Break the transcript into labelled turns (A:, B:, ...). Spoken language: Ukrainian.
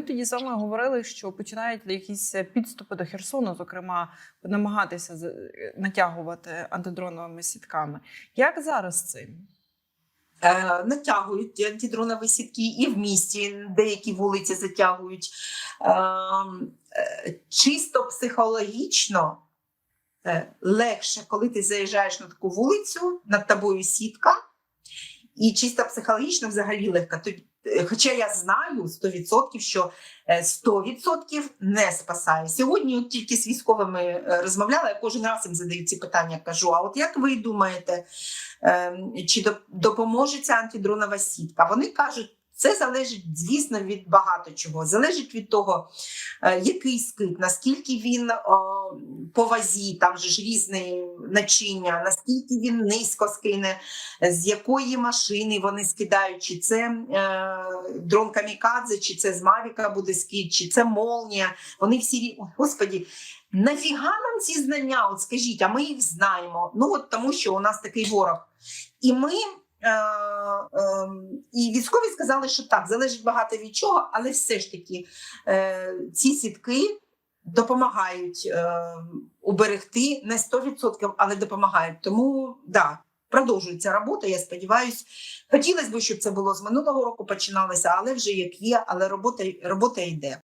A: ми тоді вами говорили, що починають якісь підступи до Херсону, зокрема, намагатися натягувати антидроновими сітками. Як зараз з цим?
B: Е, натягують антидронові сітки і в місті деякі вулиці затягують. Е, е, чисто психологічно е, легше, коли ти заїжджаєш на таку вулицю, над тобою сітка, і чисто психологічно взагалі легко. Е, Хоча я знаю 100%, що е, 100% не спасає. Сьогодні от тільки з військовими е, розмовляла, я кожен раз їм задаю ці питання, кажу: а от як ви думаєте, Ем, чи допоможе ця антидронова сітка. Вони кажуть, це залежить, звісно, від багато чого. Залежить від того, е, який скид, наскільки він по вазі, там же ж різне начиння, наскільки він низько скине, з якої машини вони скидають, чи це е, дрон камікадзе, чи це з Мавіка буде скид, чи це молнія. Вони всі Ой, господі. Нафіга нам ці знання? От скажіть, а ми їх знаємо. Ну от тому, що у нас такий ворог. І ми е, е, і військові сказали, що так, залежить багато від чого, але все ж таки е, ці сітки допомагають е, уберегти не 100%, але допомагають. Тому да, продовжується робота. Я сподіваюся, хотілося б, щоб це було з минулого року починалося, але вже як є, але робота, робота йде.